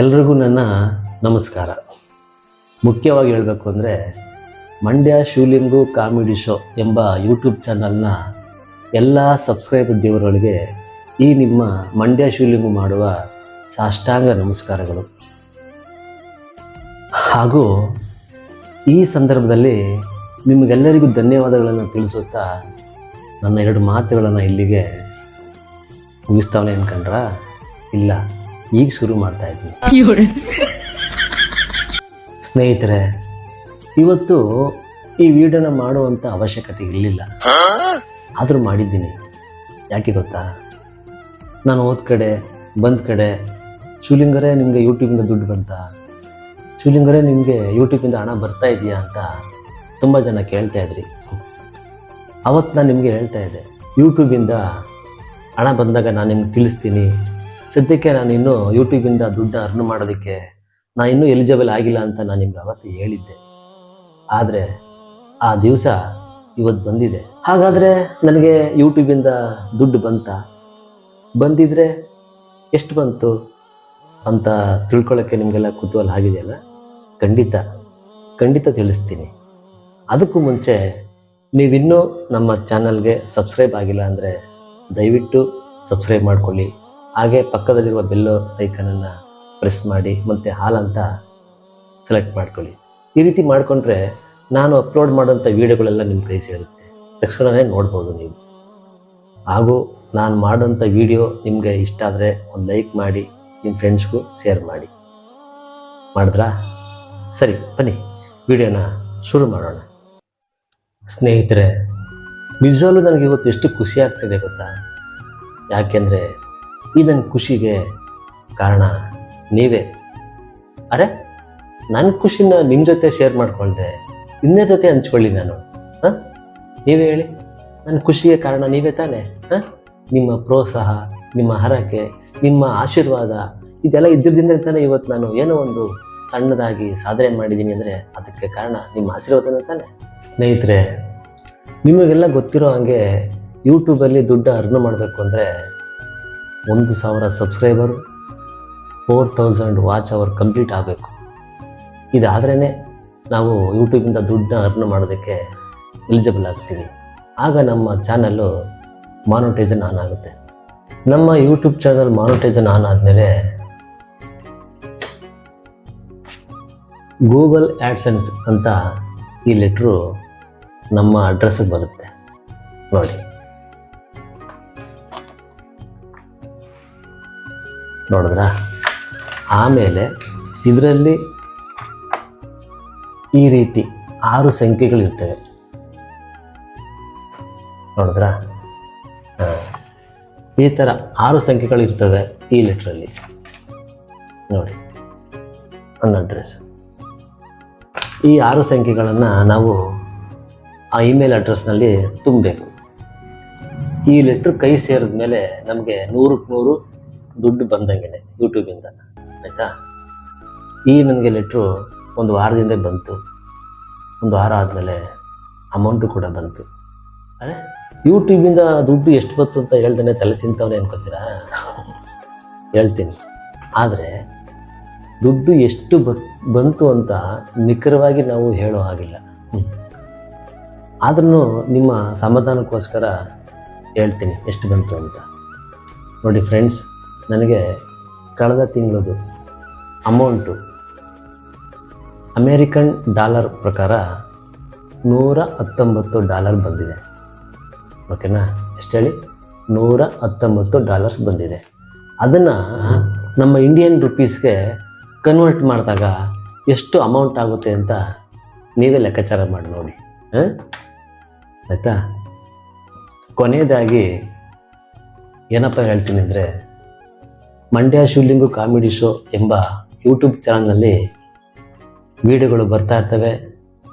ಎಲ್ರಿಗೂ ನನ್ನ ನಮಸ್ಕಾರ. ಮುಖ್ಯವಾಗಿ ಹೇಳಬೇಕು ಅಂದರೆ ಮಂಡ್ಯ ಶಿವಲಿಂಗು ಕಾಮಿಡಿ ಶೋ ಎಂಬ ಯೂಟ್ಯೂಬ್ ಚಾನಲ್ನ ಎಲ್ಲ ಸಬ್ಸ್ಕ್ರೈಬ್ ದೇವರುಗಳಿಗೆ ಈ ನಿಮ್ಮ ಮಂಡ್ಯ ಶಿವಲಿಂಗು ಮಾಡುವ ಸಾಷ್ಟಾಂಗ ನಮಸ್ಕಾರಗಳು. ಹಾಗೂ ಈ ಸಂದರ್ಭದಲ್ಲಿ ನಿಮಗೆಲ್ಲರಿಗೂ ಧನ್ಯವಾದಗಳನ್ನು ತಿಳಿಸುತ್ತಾ ನನ್ನ ಎರಡು ಮಾತುಗಳನ್ನು ಇಲ್ಲಿಗೆ ಮುಗಿಸ್ತಾವನೆ ಅನ್ಕೊಂಡ್ರಾ ಇಲ್ಲ. ಈಗ ಶುರು ಮಾಡ್ತಾ ಇದ್ದೀನಿ. ಸ್ನೇಹಿತರೆ ಇವತ್ತು ಈ ವಿಡಿಯೋನ ಮಾಡುವಂಥ ಅವಶ್ಯಕತೆ ಇರಲಿಲ್ಲ ಆದರೂ ಮಾಡಿದ್ದೀನಿ. ಯಾಕೆ ಗೊತ್ತಾ? ನಾನು ಹೋದ ಕಡೆ ಬಂದ ಕಡೆ ಶಿವಲಿಂಗರೇ ನಿಮಗೆ ಯೂಟ್ಯೂಬಿಂದ ದುಡ್ಡು ಬಂತ? ಶಿವಲಿಂಗರೇ ನಿಮಗೆ ಯೂಟ್ಯೂಬಿಂದ ಹಣ ಬರ್ತಾ ಇದೆಯಾ ಅಂತ ತುಂಬ ಜನ ಕೇಳ್ತಾ ಇದ್ರಿ. ಅವತ್ತು ನಾನು ನಿಮಗೆ ಹೇಳ್ತಾ ಇದ್ದೆ ಯೂಟ್ಯೂಬಿಂದ ಹಣ ಬಂದಾಗ ನಾನು ನಿಮ್ಗೆ ತಿಳಿಸ್ತೀನಿ. ಸದ್ಯಕ್ಕೆ ನಾನು ಇನ್ನೂ ಯೂಟ್ಯೂಬಿಂದ ದುಡ್ಡು ಅರ್ನ್ ಮಾಡೋದಕ್ಕೆ ನಾನು ಇನ್ನೂ ಎಲಿಜಿಬಲ್ ಆಗಿಲ್ಲ ಅಂತ ನಾನು ನಿಮ್ಗೆ ಅವತ್ತು ಹೇಳಿದ್ದೆ. ಆದರೆ ಆ ದಿವಸ ಇವತ್ತು ಬಂದಿದೆ. ಹಾಗಾದರೆ ನನಗೆ ಯೂಟ್ಯೂಬಿಂದ ದುಡ್ಡು ಬಂತ? ಬಂದಿದ್ರೆ ಎಷ್ಟು ಬಂತು ಅಂತ ತಿಳ್ಕೊಳ್ಳೋಕ್ಕೆ ನಿಮಗೆಲ್ಲ ಕುತೂಹಲ ಆಗಿದೆಯಲ್ಲ? ಖಂಡಿತ ಖಂಡಿತ ತಿಳಿಸ್ತೀನಿ. ಅದಕ್ಕೂ ಮುಂಚೆ ನೀವಿನ್ನೂ ನಮ್ಮ ಚಾನಲ್ಗೆ ಸಬ್ಸ್ಕ್ರೈಬ್ ಆಗಿಲ್ಲ ಅಂದರೆ ದಯವಿಟ್ಟು ಸಬ್ಸ್ಕ್ರೈಬ್ ಮಾಡ್ಕೊಳ್ಳಿ. ಹಾಗೆ ಪಕ್ಕದಲ್ಲಿರುವ ಬೆಲ್ಲು ಐಕನನ್ನು ಪ್ರೆಸ್ ಮಾಡಿ, ಮತ್ತು ಹಾಲ್ ಅಂತ ಸೆಲೆಕ್ಟ್ ಮಾಡ್ಕೊಳ್ಳಿ. ಈ ರೀತಿ ಮಾಡಿಕೊಂಡ್ರೆ ನಾನು ಅಪ್ಲೋಡ್ ಮಾಡೋಂಥ ವೀಡಿಯೋಗಳೆಲ್ಲ ನಿಮ್ಮ ಕೈ ಸೇರುತ್ತೆ. ತಕ್ಷಣವೇ ನೋಡ್ಬೋದು ನೀವು. ಹಾಗೂ ನಾನು ಮಾಡೋಂಥ ವಿಡಿಯೋ ನಿಮಗೆ ಇಷ್ಟ ಆದರೆ ಒಂದು ಲೈಕ್ ಮಾಡಿ ನಿಮ್ಮ ಫ್ರೆಂಡ್ಸ್ಗೂ ಶೇರ್ ಮಾಡಿ. ಮಾಡಿದ್ರಾ? ಸರಿ, ಬನ್ನಿ ವಿಡಿಯೋನ ಶುರು ಮಾಡೋಣ. ಸ್ನೇಹಿತರೆ, ನಿಜವಾಗ್ಲೂ ನನಗೆ ಇವತ್ತು ಎಷ್ಟು ಖುಷಿ ಆಗ್ತಿದೆ ಗೊತ್ತಾ? ಯಾಕೆಂದರೆ ಈ ನನ್ನ ಖುಷಿಗೆ ಕಾರಣ ನೀವೇ. ಅರೆ ನನ್ನ ಖುಷಿನ ನಿಮ್ಮ ಜೊತೆ ಶೇರ್ ಮಾಡ್ಕೊಳ್ದೆ ಇನ್ನೇ ಜೊತೆ ಹಂಚ್ಕೊಳ್ಳಿ ನಾನು, ಹಾಂ? ನೀವೇ ಹೇಳಿ. ನನ್ನ ಖುಷಿಗೆ ಕಾರಣ ನೀವೇ ತಾನೇ, ಹಾಂ? ನಿಮ್ಮ ಪ್ರೋತ್ಸಾಹ, ನಿಮ್ಮ ಹರಕೆ, ನಿಮ್ಮ ಆಶೀರ್ವಾದ, ಇದೆಲ್ಲ ಇದ್ದಿದ್ದರಿಂದ ತಾನೇ ಇವತ್ತು ನಾನು ಏನೋ ಒಂದು ಸಣ್ಣದಾಗಿ ಸಾಧನೆ ಮಾಡಿದ್ದೀನಿ ಅಂದರೆ ಅದಕ್ಕೆ ಕಾರಣ ನಿಮ್ಮ ಆಶೀರ್ವಾದನೇ ತಾನೆ. ಸ್ನೇಹಿತರೆ, ನಿಮಗೆಲ್ಲ ಗೊತ್ತಿರೋ ಹಾಗೆ ಯೂಟ್ಯೂಬಲ್ಲಿ ದುಡ್ಡು ಅರ್ನ್ ಮಾಡಬೇಕು ಅಂದರೆ ಒಂದು ಸಾವಿರ subscriber four thousand watch hour complete ಆಗಬೇಕು. ಇದಾದ್ರೇ ನಾವು ಯೂಟ್ಯೂಬಿಂದ ದುಡ್ಡನ್ನ ಅರ್ನ್ ಮಾಡೋದಕ್ಕೆ ಎಲಿಜಿಬಲ್ ಆಗ್ತೀವಿ. ಆಗ ನಮ್ಮ ಚಾನಲ್ಲು ಮಾನೋಟೈಸನ್ ಆನ್ ಆಗುತ್ತೆ. ನಮ್ಮ ಯೂಟ್ಯೂಬ್ ಚಾನಲ್ ಮಾನೋಟೈಸನ್ ಆನ್ ಆದಮೇಲೆ ಗೂಗಲ್ ಆ್ಯಡ್ಸೆನ್ಸ್ ಅಂತ ಈ ಲೆಟ್ರು ನಮ್ಮ ಅಡ್ರೆಸ್ಸಿಗೆ ಬರುತ್ತೆ. ನೋಡಿ. ನೋಡಿದ್ರ? ಆಮೇಲೆ ಇದರಲ್ಲಿ ಈ ರೀತಿ ಆರು ಸಂಖ್ಯೆಗಳಿರ್ತವೆ. ನೋಡಿದ್ರಾ? ಈ ಥರ ಆರು ಸಂಖ್ಯೆಗಳಿರ್ತವೆ ಈ ಲೆಟ್ರಲ್ಲಿ. ನೋಡಿ, ನನ್ನ ಅಡ್ರೆಸ್. ಈ ಆರು ಸಂಖ್ಯೆಗಳನ್ನು ನಾವು ಆ ಇಮೇಲ್ ಅಡ್ರೆಸ್ನಲ್ಲಿ ತುಂಬಬೇಕು. ಈ ಲೆಟ್ರ್ ಕೈ ಸೇರಿದ ಮೇಲೆ ನಮಗೆ ನೂರಕ್ಕೆ ನೂರು ದುಡ್ಡು ಬಂದಂಗೆ ಯೂಟ್ಯೂಬಿಂದ, ಆಯಿತಾ? ಈ ನನಗೆ ಲೆಟ್ರು ಒಂದು ವಾರದಿಂದ ಬಂತು. ಒಂದು ವಾರ ಆದಮೇಲೆ ಅಮೌಂಟು ಕೂಡ ಬಂತು. ಅರೆ, ಯೂಟ್ಯೂಬಿಂದ ದುಡ್ಡು ಎಷ್ಟು ಬಂತು ಅಂತ ಹೇಳ್ದೇನೆ ತಲೆ ತಿಂತವನೇ ಅನ್ಕೋತೀರಾ? ಹೇಳ್ತೀನಿ. ಆದರೆ ದುಡ್ಡು ಎಷ್ಟು ಬಂತು ಅಂತ ನಿಖರವಾಗಿ ನಾವು ಹೇಳೋ ಹಾಗಿಲ್ಲ. ಆದ್ರೂ ನಿಮ್ಮ ಸಮಾಧಾನಕ್ಕೋಸ್ಕರ ಹೇಳ್ತೀನಿ ಎಷ್ಟು ಬಂತು ಅಂತ. ನೋಡಿ ಫ್ರೆಂಡ್ಸ್ ನನಗೆ ಕಳೆದ ತಿಂಗಳದು ಅಮೌಂಟು ಅಮೇರಿಕನ್ ಡಾಲರ್ ಪ್ರಕಾರ ನೂರ ಹತ್ತೊಂಬತ್ತು ಡಾಲರ್ ಬಂದಿದೆ. ಓಕೆನಾ? ಎಷ್ಟು ಹೇಳಿ? ನೂರ ಹತ್ತೊಂಬತ್ತು ಡಾಲರ್ಸ್ ಬಂದಿದೆ. ಅದನ್ನು ನಮ್ಮ ಇಂಡಿಯನ್ ರುಪೀಸ್ಗೆ ಕನ್ವರ್ಟ್ ಮಾಡಿದಾಗ ಎಷ್ಟು ಅಮೌಂಟ್ ಆಗುತ್ತೆ ಅಂತ ನೀವೇ ಲೆಕ್ಕಾಚಾರ ಮಾಡಿ ನೋಡಿ. ಹಾಂ? ಆಯಿತಾ? ಕೊನೆಯದಾಗಿ ಏನಪ್ಪ ಹೇಳ್ತೀನಿ ಅಂದರೆ ಮಂಡ್ಯ ಶಿವಲಿಂಗು ಕಾಮಿಡಿ ಶೋ ಎಂಬ ಯೂಟ್ಯೂಬ್ ಚಾನಲ್ನಲ್ಲಿ ವಿಡಿಯೋಗಳು ಬರ್ತಾ ಇರ್ತವೆ.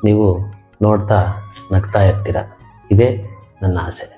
ನೀವು ನೋಡ್ತಾ ನಗ್ತಾ ಇರ್ತೀರ. ಇದೇ ನನ್ನ ಆಸೆ.